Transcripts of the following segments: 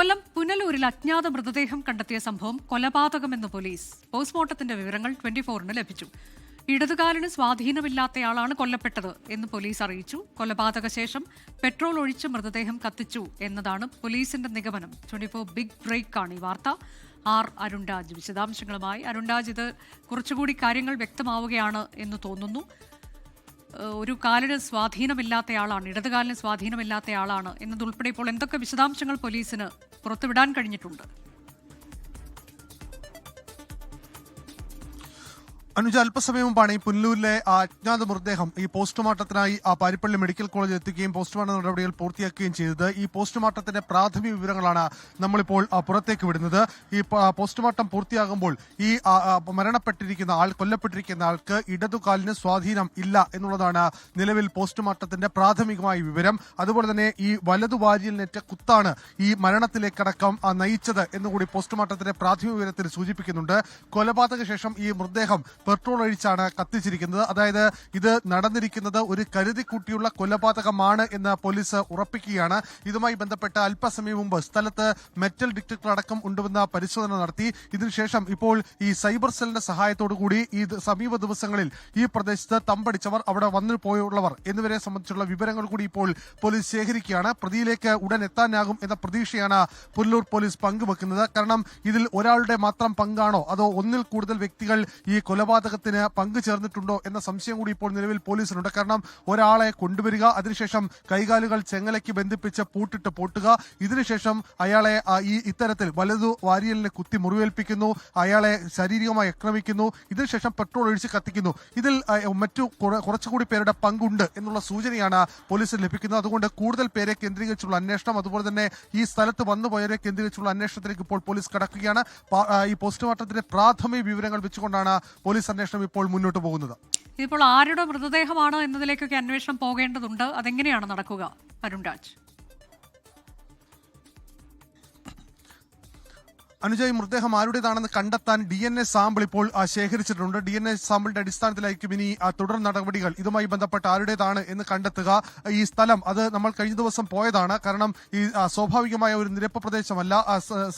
കൊല്ലം പുനലൂരിൽ അജ്ഞാത മൃതദേഹം കണ്ടെത്തിയ സംഭവം കൊലപാതകമെന്ന് പോലീസ്. പോസ്റ്റ്മോർട്ടത്തിന്റെ വിവരങ്ങൾ ട്വന്റി ഫോറിന് ലഭിച്ചു. ഇടതുകാലിന് സ്വാധീനമില്ലാത്തയാളാണ് കൊല്ലപ്പെട്ടത് എന്ന് പോലീസ് അറിയിച്ചു. കൊലപാതക ശേഷം പെട്രോൾ ഒഴിച്ച് മൃതദേഹം കത്തിച്ചു എന്നതാണ് പോലീസിന്റെ നിഗമനം. ട്വന്റി ഫോർ ബിഗ് ആണ് ഈ വാർത്ത. ആർ അരുൺരാജ് വിശദാംശങ്ങളുമായി. അരുൺരാജ് ഇത് കുറച്ചുകൂടി കാര്യങ്ങൾ വ്യക്തമാവുകയാണ് എന്ന് തോന്നുന്നു. ഒരു കാലിന് സ്വാധീനമില്ലാത്തയാളാണ് ഇടതുകാലിന് സ്വാധീനമില്ലാത്തയാളാണ് എന്നതുൾപ്പെടെ ഇപ്പോൾ എന്തൊക്കെ വിശദാംശങ്ങൾ പോലീസിന് പുറത്തുവിടാൻ കഴിഞ്ഞിട്ടുണ്ട് അനുജ അല്പസമയം മുമ്പാണ് ഈ പുല്ലൂരിലെ ആ അജ്ഞാത മൃതദേഹം ഈ പോസ്റ്റ്മോർട്ടത്തിനായി ആ പാരിപ്പള്ളി മെഡിക്കൽ കോളേജിൽ എത്തിക്കുകയും പോസ്റ്റ്മോർട്ടം നടപടികൾ പൂർത്തിയാക്കുകയും ചെയ്തത്. ഈ പോസ്റ്റ്മോർട്ടത്തിന്റെ പ്രാഥമിക വിവരങ്ങളാണ് നമ്മളിപ്പോൾ പുറത്തേക്ക് വിടുന്നത്. ഈ പോസ്റ്റ്മോർട്ടം പൂർത്തിയാകുമ്പോൾ ഈ മരണപ്പെട്ടിരിക്കുന്ന ആൾ കൊല്ലപ്പെട്ടിരിക്കുന്ന ആൾക്ക് ഇടതുകാലിന് സ്വാധീനം ഇല്ല എന്നുള്ളതാണ് നിലവിൽ പോസ്റ്റ്മോർട്ടത്തിന്റെ പ്രാഥമികമായ വിവരം. അതുപോലെ തന്നെ ഈ വലതു വാരിയലിനേറ്റ കുത്താണ് ഈ മരണത്തിലേക്കടക്കം നയിച്ചത് എന്നുകൂടി പോസ്റ്റ്മോർട്ടത്തിന്റെ പ്രാഥമിക വിവരത്തിൽ സൂചിപ്പിക്കുന്നുണ്ട്. കൊലപാതക ശേഷം ഈ മൃതദേഹം പെട്രോൾ ഒഴിച്ചാണ് കത്തിച്ചിരിക്കുന്നത്. അതായത് ഇത് നടന്നിരിക്കുന്നത് ഒരു കരുതിക്കൂട്ടിയുള്ള കൊലപാതകമാണ് എന്ന് പോലീസ് ഉറപ്പിക്കുകയാണ്. ഇതുമായി ബന്ധപ്പെട്ട് അല്പസമയം മുമ്പ് സ്ഥലത്ത് മെറ്റൽ ഡിറ്റക്ടർ അടക്കം ഉണ്ടെന്ന പരിശോധന നടത്തി. ഇതിനുശേഷം ഇപ്പോൾ ഈ സൈബർ സെല്ലിന്റെ സഹായത്തോടു കൂടി ഈ സമീപ ദിവസങ്ങളിൽ ഈ പ്രദേശത്ത് തമ്പടിച്ചവർ അവിടെ വന്നു പോയുള്ളവർ എന്നിവരെ സംബന്ധിച്ചുള്ള വിവരങ്ങൾ കൂടി ഇപ്പോൾ പോലീസ് ശേഖരിക്കുകയാണ്. പ്രതിയിലേക്ക് ഉടൻ എത്താനാകും എന്ന പ്രതീക്ഷയാണ് പുല്ലൂർ പോലീസ് പങ്കുവെക്കുന്നത്. കാരണം ഇതിൽ ഒരാളുടെ മാത്രം പങ്കാണോ? അതോ ഒന്നിൽ കൂടുതൽ വ്യക്തികൾ ഈ കൊലപാതകത്തിന് പങ്കു ചേർന്നിട്ടുണ്ടോ എന്ന സംശയം കൂടി ഇപ്പോൾ നിലവിൽ പോലീസിനുണ്ട്. കാരണം ഒരാളെ കൊണ്ടുവരിക അതിനുശേഷം കൈകാലുകൾ ചെങ്ങലയ്ക്ക് ബന്ധിപ്പിച്ച് പൂട്ടിട്ട് പൂട്ടുക ഇതിനുശേഷം അയാളെ ഈ ഇത്തരത്തിൽ വലതു വാരിയലിനെ കുത്തി മുറിവേൽപ്പിക്കുന്നു അയാളെ ശാരീരികമായി ആക്രമിക്കുന്നു ഇതിനുശേഷം പെട്രോൾ ഒഴിച്ച് കത്തിക്കുന്നു. ഇതിൽ മറ്റു കുറെ- കുറച്ചുകൂടി പേരുടെ പങ്കുണ്ട് എന്നുള്ള സൂചനയാണ് പോലീസിന് ലഭിക്കുന്നത്. അതുകൊണ്ട് കൂടുതൽ പേരെ കേന്ദ്രീകരിച്ചുള്ള അന്വേഷണം അതുപോലെ തന്നെ ഈ സ്ഥലത്ത് വന്നുപോയവരെ കേന്ദ്രീകരിച്ചുള്ള അന്വേഷണത്തിലേക്ക് ഇപ്പോൾ പോലീസ് കടക്കുകയാണ്. ഈ പോസ്റ്റ്മോർട്ടത്തിന്റെ പ്രാഥമിക വിവരങ്ങൾ വെച്ചുകൊണ്ടാണ് പോലീസ് അന്വേഷണം ഇപ്പോൾ മുന്നോട്ട് പോകുന്നത്. ഇതിപ്പോൾ ആരുടെ മൃതദേഹമാണ് എന്നതിലേക്കൊക്കെ അന്വേഷണം പോകേണ്ടതുണ്ട്. അതെങ്ങനെയാണ് നടക്കുക? അരുൺരാജ് അനുജ ഈ മൃതദേഹം ആരുടേതാണെന്ന് കണ്ടെത്താൻ ഡി എൻ എ സാമ്പിൾ ഇപ്പോൾ ശേഖരിച്ചിട്ടുണ്ട്. ഡി എൻ എ സാമ്പിളിന്റെ അടിസ്ഥാനത്തിലായിരിക്കും ഇനി തുടർ നടപടികൾ. ഇതുമായി ബന്ധപ്പെട്ട് ആരുടേതാണ് എന്ന് കണ്ടെത്തുക. ഈ സ്ഥലം അത് നമ്മൾ കഴിഞ്ഞ ദിവസം പോയതാണ്. കാരണം ഈ സ്വാഭാവികമായ ഒരു നിരപ്പ് പ്രദേശമല്ല.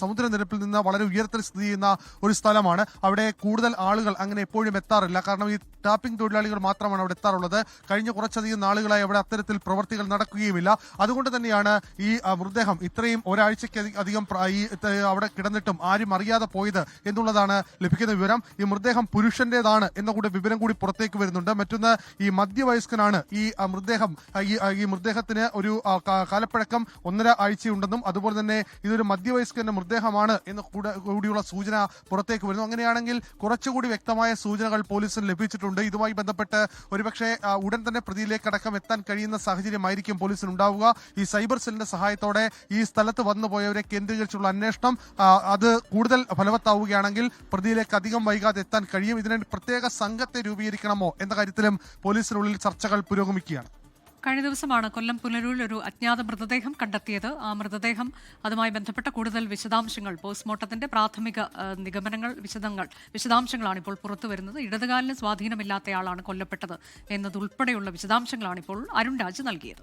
സമുദ്രനിരപ്പിൽ നിന്ന് വളരെ ഉയർത്തിൽ സ്ഥിതി ചെയ്യുന്ന ഒരു സ്ഥലമാണ്. അവിടെ കൂടുതൽ ആളുകൾ അങ്ങനെ എപ്പോഴും എത്താറില്ല. കാരണം ഈ ടാപ്പിംഗ് തൊഴിലാളികൾ മാത്രമാണ് അവിടെ എത്താറുള്ളത്. കഴിഞ്ഞ കുറച്ചധികം നാളുകളായി അവിടെ അത്തരത്തിൽ പ്രവർത്തികൾ നടക്കുകയുമില്ല. അതുകൊണ്ട് തന്നെയാണ് ഈ മൃതദേഹം ഇത്രയും ഒരാഴ്ചയ്ക്ക് അധികം ഈ അവിടെ കിടന്നിട്ടും ആരും അറിയാതെ പോയത് എന്നുള്ളതാണ് ലഭിക്കുന്ന വിവരം. ഈ മൃതദേഹം പുരുഷന്റേതാണ് എന്ന കൂടെ വിവരം കൂടി പുറത്തേക്ക് വരുന്നുണ്ട്. മറ്റൊന്ന് ഈ മധ്യവയസ്കനാണ്. ഈ മൃതദേഹം ഈ മൃതദേഹത്തിന് ഒരു കാലപ്പഴക്കം ഒന്നര ആഴ്ചയുണ്ടെന്നും അതുപോലെ തന്നെ ഇതൊരു മധ്യവയസ്കന്റെ മൃതദേഹമാണ് എന്ന് കൂടെ- കൂടിയുള്ള സൂചന പുറത്തേക്ക് വരുന്നു. അങ്ങനെയാണെങ്കിൽ കുറച്ചുകൂടി വ്യക്തമായ സൂചനകൾ പോലീസിന് ലഭിച്ചിട്ടുണ്ട്. ഇതുമായി ബന്ധപ്പെട്ട് ഒരുപക്ഷെ ഉടൻ തന്നെ പ്രതിയിലേക്ക് അടക്കം എത്താൻ കഴിയുന്ന സാഹചര്യമായിരിക്കും പോലീസിന് ഉണ്ടാവുക ഈ സൈബർ സെല്ലിന്റെ സഹായത്തോടെ ഈ സ്ഥലത്ത് വന്നുപോയവരെ കേന്ദ്രീകരിച്ചുള്ള അന്വേഷണം ആ, അത് കൂടുതൽ ഫലവത്താവുകയാണെങ്കിൽ പ്രതിയിലേക്ക് അധികം വൈകാതെ എത്താൻ കഴിയും. ഇതിനുവേണ്ടി പ്രത്യേക സംഘത്തെ രൂപീകരിക്കണമോ എന്ന കാര്യത്തിലും പോലീസിനുള്ളിൽ ചർച്ചകൾ പുരോഗമിക്കുകയാണ്. കഴിഞ്ഞ ദിവസമാണ് കൊല്ലം പുനരൂരിൽ ഒരു അജ്ഞാത മൃതദേഹം കണ്ടെത്തിയത്. ആ മൃതദേഹം അതുമായി ബന്ധപ്പെട്ട കൂടുതൽ വിശദാംശങ്ങൾ പോസ്റ്റ്മോർട്ടത്തിന്റെ പ്രാഥമിക നിഗമനങ്ങൾ വിശദങ്ങൾ വിശദാംശങ്ങളാണ് ഇപ്പോൾ പുറത്തു വരുന്നത്. ഇടതുകാലിന് സ്വാധീനമില്ലാത്തയാളാണ് കൊല്ലപ്പെട്ടത് എന്നതുൾപ്പെടെയുള്ള വിശദാംശങ്ങളാണ് ഇപ്പോൾ അരുൺ അരുൺരാജ് നൽകിയത്.